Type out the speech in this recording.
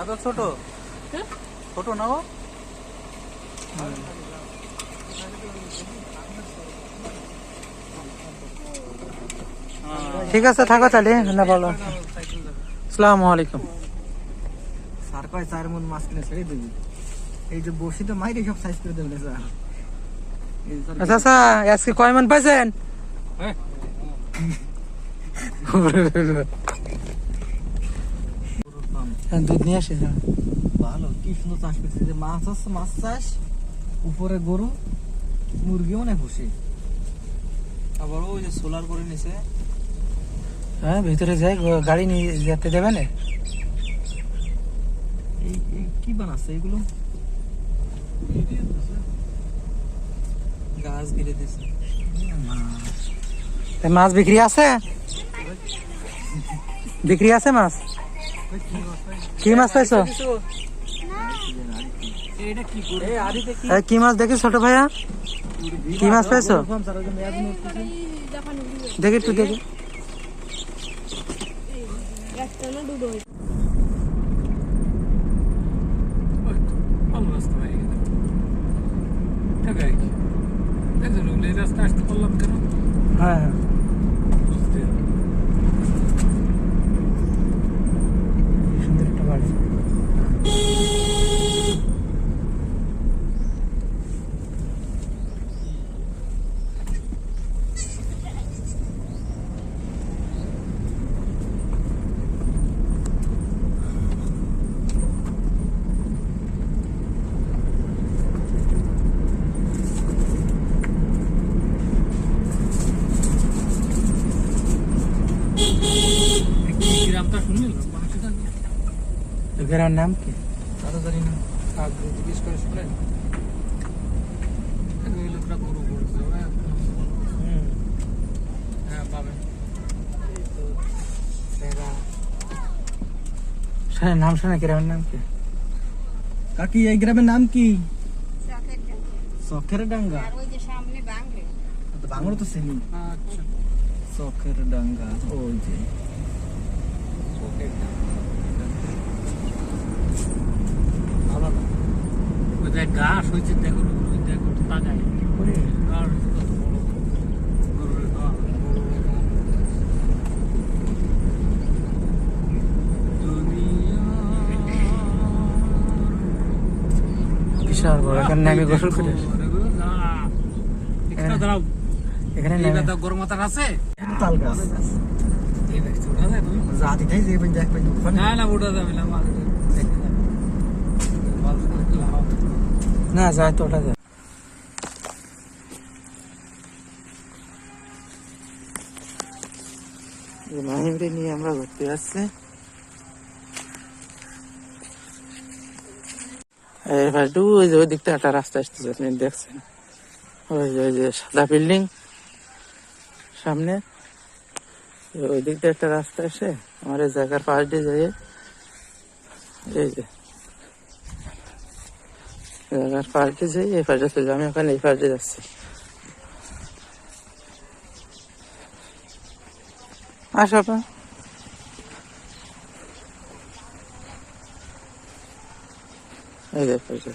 এত ছোট? ছোট না ও? ঠিক আছে থাকো তাহলে না বলো। আসসালামু আলাইকুম। স্যার কয় চার মন মাছ কিনে ছেড়ে দিবি? এই যে বসি তো মাইরে সব সাইজ করে দেবেন স্যার। এই স্যার আচ্ছা আচ্ছা আজকে কয় মন পাইছেন? হ্যাঁ, দুধ নিয়ে আসি হ্যাঁ। ভালো কি সুন্দর চাষ করছে যে মাছ হচ্ছে মাছ চাষ উপরে গরু মুরগিও অনেক খুশি। আবার ওই যে সোলার করে নিছে। হ্যাঁ ভিতরে যাই গাড়ি নিয়ে যেতে দেবে না। এই কি বানাচ্ছে এগুলো? গাছ গিরে দিছে। মাছ বিক্রি আছে? বিক্রি আছে মাছ? কি মাছ পাইছো কি মাছ দেখি ছোট ভাইয়া? কি মাছ পাইছো দেখি একটু দেখি। রাস্তা আসতে পারলাম কেন হ্যাঁ হ্যাঁ। সুন্দর একটা বাড়ি কি গ্রামটা শুনলেন মানুষটা তো গ্রামের নাম কি আরও জানি না আগ্রহ জিজ্ঞেস করে শুনলেন লোকটা গরু করছে হ্যাঁ পাবেন। শুনে নাম শুনে গ্রামের নাম কি? কাকি এই গ্রামের নাম কি? চকের ডাঙ্গা। আর ওই যে সামনে বাংলে। তো চিনি আচ্ছা। চকের ডাঙ্গা ওই যে ওকে ভালো না ওই দেখ ঘাস হয়েছে দেখো দেখো তাকায়। বিশাল বড় এখানে গোসল করে বেটা গরম মাথার আছে? তাল গাছ। এই দেখছ ওঠা যায় তুমি? জাতিটাই যে দেখ না না ওঠা যাবে না মাঝে দেখতে যাবে ভালো করে কি লাভ হবে? না, যায় তো, ওটা যায়। মাহিমরে নিয়ে আমরা ঘুরতে যাচ্ছি। পাশটু ওই যে ওই দিকটা একটা রাস্তা আসতেছে, আপনি দেখছেন? ওই যে ওই যে সাদা বিল্ডিং, সামনে। ওই দিকটা একটা রাস্তা এসে, আমার এই জায়গার পাশ দিয়ে যাই এই যে পার্কে যাই এই পাশে চলে আমি ওখানে এই পাশে যাচ্ছি আসো আপনার এই পাশে